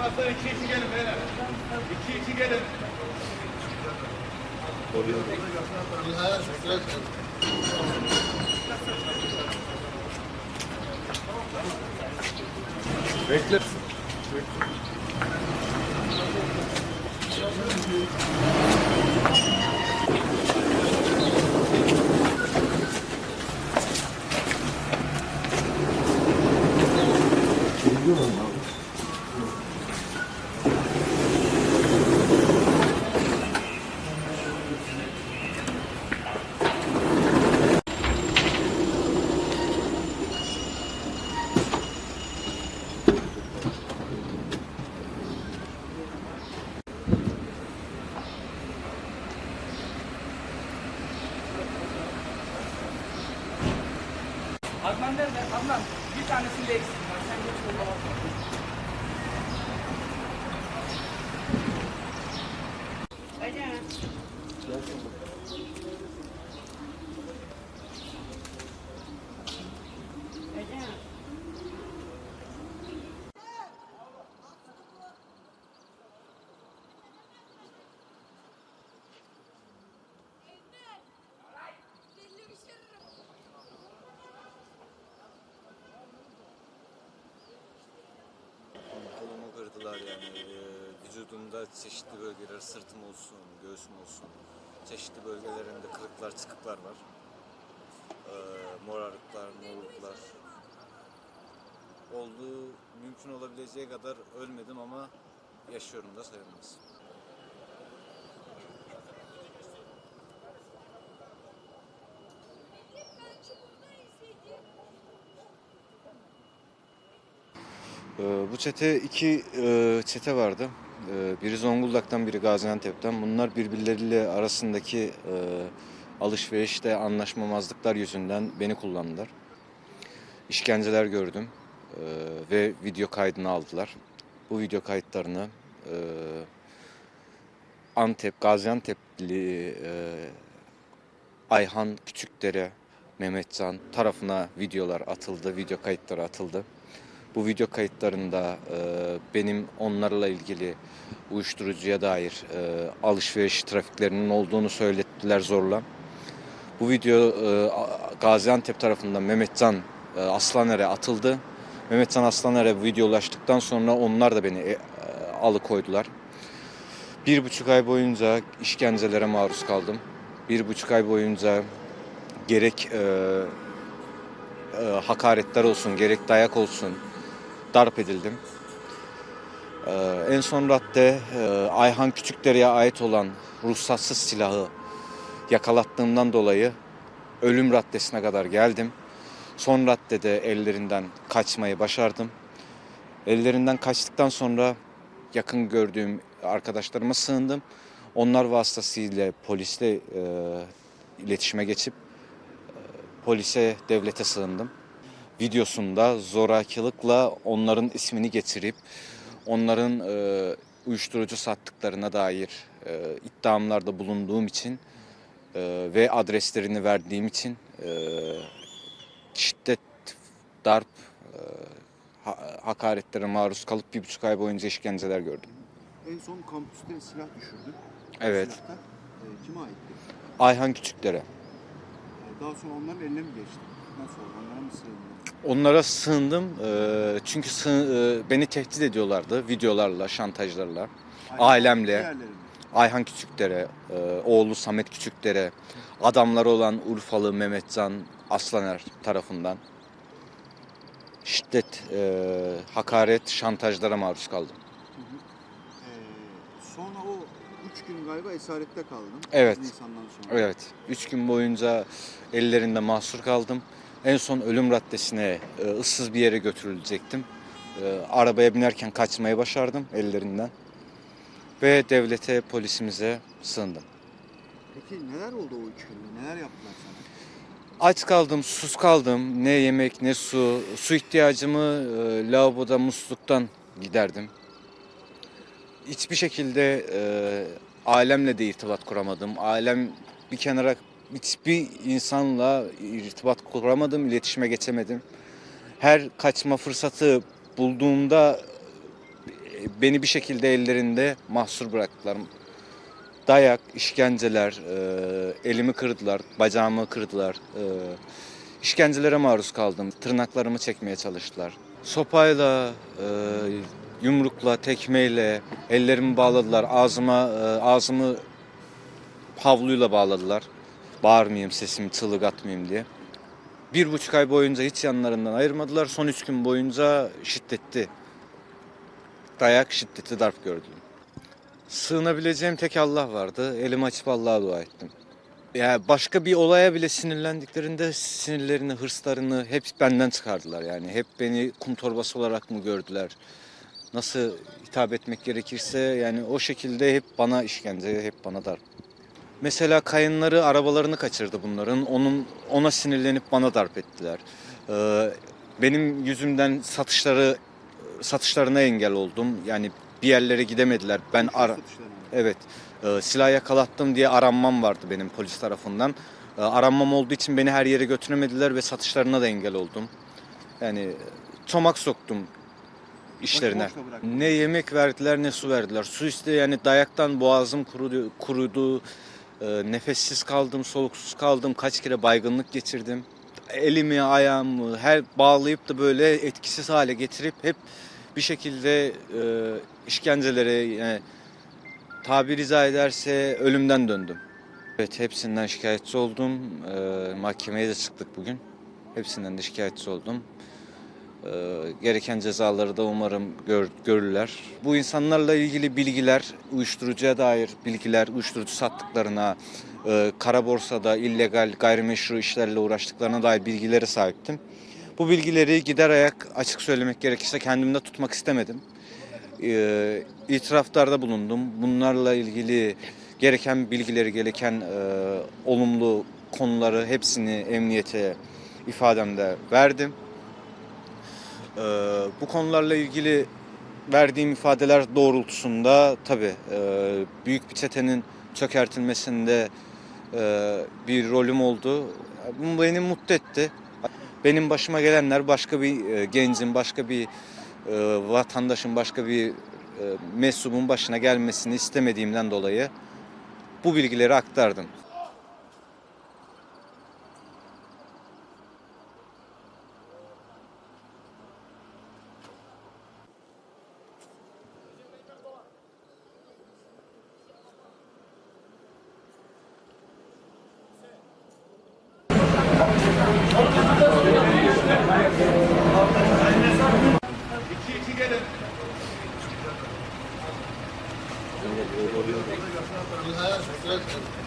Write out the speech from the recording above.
Masaya iki iki gelin beyler. İki iki gelin. Bekle. Adnan Adnan bir tanesinde eksik var. Sen geç yola kırdılar yani. Ee, vücudumda çeşitli bölgeler, sırtım olsun, göğsüm olsun. Çeşitli bölgelerinde kırıklar, çıkıklar var. Ee, morarıklar, morluklar. Olduğu mümkün olabileceği kadar ölmedim ama yaşıyorum da sayılmaz. Bu çete iki e, çete vardı. Ee, Biri Zonguldak'tan, biri Gaziantep'ten. Bunlar birbirleriyle arasındaki e, alışverişte anlaşmamazlıklar yüzünden beni kullandılar. İşkenceler gördüm e, ve video kaydını aldılar. Bu video kayıtlarını Antep, Gaziantep'li Ayhan Küçükdere, Mehmetcan tarafına videolar atıldı, video kayıtları atıldı. Bu video kayıtlarında e, benim onlarla ilgili uyuşturucuya dair e, alışveriş trafiklerinin olduğunu söylettiler zorla. Bu video e, Gaziantep tarafından Mehmetcan e, Aslaner'e atıldı. Mehmetcan Aslaner'e video ulaştıktan sonra onlar da beni e, alıkoydular. Bir buçuk ay boyunca işkencelere maruz kaldım. Bir buçuk ay boyunca gerek e, e, hakaretler olsun, gerek dayak olsun, darp edildim. Ee, en son radde e, Ayhan Küçükdere'ye ait olan ruhsatsız silahı yakalattığımdan dolayı ölüm raddesine kadar geldim. Son raddede ellerinden kaçmayı başardım. Ellerinden kaçtıktan sonra yakın gördüğüm arkadaşlarıma sığındım. Onlar vasıtasıyla polisle e, iletişime geçip e, polise, devlete sığındım videosunda zorakılıkla onların ismini getirip onların e, uyuşturucu sattıklarına dair e, iddiamlarda bulunduğum için e, ve adreslerini verdiğim için e, şiddet, darp, e, ha- hakaretlere maruz kalıp bir buçuk ay boyunca işkenceler gördüm. En son kampüste silah düşürdü. Evet. Silahlar, e, kime aitti? Ayhan Küçüklere. E, daha sonra onların eline mi geçti? Nasıl oldu? Onlara mı sığındı? Onlara sığındım e, çünkü e, beni tehdit ediyorlardı videolarla, şantajlarla. Ailemle. Ayhan Küçükdere, e, oğlu Samet Küçükdere, adamları olan Urfalı Mehmetcan Aslaner tarafından şiddet, e, hakaret, şantajlara maruz kaldım. Hı hı. E, sonra o üç gün galiba esarette kaldın. Evet. Nisan'dan sonra. Evet, üç gün boyunca ellerinde mahsur kaldım. En son ölüm raddesine e, ıssız bir yere götürülecektim. E, arabaya binerken kaçmayı başardım ellerinden. Ve devlete, polisimize sığındım. Peki neler oldu o üç günde? Neler yaptılar sana? Aç kaldım, sus kaldım. Ne yemek ne su. Su ihtiyacımı e, lavaboda musluktan giderdim. Hiçbir şekilde e, ailemle de irtibat kuramadım. Ailem bir kenara hiçbir insanla irtibat kuramadım, iletişime geçemedim. Her kaçma fırsatı bulduğumda beni bir şekilde ellerinde mahsur bıraktılar. Dayak, işkenceler, e, elimi kırdılar, bacağımı kırdılar. E, işkencelere maruz kaldım. Tırnaklarımı çekmeye çalıştılar. Sopayla, e, yumrukla, tekmeyle ellerimi bağladılar. Ağzıma e, ağzımı havluyla bağladılar. Bağırmayayım, sesimi çığlık atmayayım diye. Bir buçuk ay boyunca hiç yanlarından ayırmadılar. Son üç gün boyunca şiddetli dayak, şiddetli darp gördüm. Sığınabileceğim tek Allah vardı. Elimi açıp Allah'a dua ettim. Ya başka bir olaya bile sinirlendiklerinde sinirlerini, hırslarını hep benden çıkardılar. Yani hep beni kum torbası olarak mı gördüler? Nasıl hitap etmek gerekirse yani o şekilde hep bana işkence, hep bana darp. Mesela kayınları arabalarını kaçırdı bunların. Onun ona sinirlenip bana darp ettiler. Ee, benim yüzümden satışları satışlarına engel oldum. Yani bir yerlere gidemediler. Ben ara. Evet. E, silah yakalattım diye aranmam vardı benim polis tarafından. E, aranmam olduğu için beni her yere götüremediler ve satışlarına da engel oldum. Yani çomak soktum işlerine. boşta. Ne yemek verdiler ne su verdiler. Su iste yani dayaktan boğazım kurudu, kurudu. E, nefessiz kaldım, soluksuz kaldım. Kaç kere baygınlık geçirdim. Elimi, ayağımı her bağlayıp da böyle etkisiz hale getirip hep bir şekilde e, işkencelere yani tabir izah ederse ölümden döndüm. Evet hepsinden şikayetçi oldum. Ee, mahkemeye de çıktık bugün. Hepsinden de şikayetçi oldum. Ee, gereken cezaları da umarım gör, görürler. Bu insanlarla ilgili bilgiler, uyuşturucuya dair bilgiler, uyuşturucu sattıklarına, e, kara borsada illegal gayrimeşru işlerle uğraştıklarına dair bilgilere sahiptim. Bu bilgileri gider ayak açık söylemek gerekirse kendimde tutmak istemedim e, itiraflarda bulundum. Bunlarla ilgili gereken bilgileri, gereken e, olumlu konuları hepsini emniyete ifademde verdim. E, bu konularla ilgili verdiğim ifadeler doğrultusunda tabii e, büyük bir çetenin çökertilmesinde e, bir rolüm oldu. Bu beni mutlu etti. Benim başıma gelenler başka bir e, gencin, başka bir e, vatandaşın başka bir e, mensubun başına gelmesini istemediğimden dolayı bu bilgileri aktardım. İki iki gelin. Tamam mı?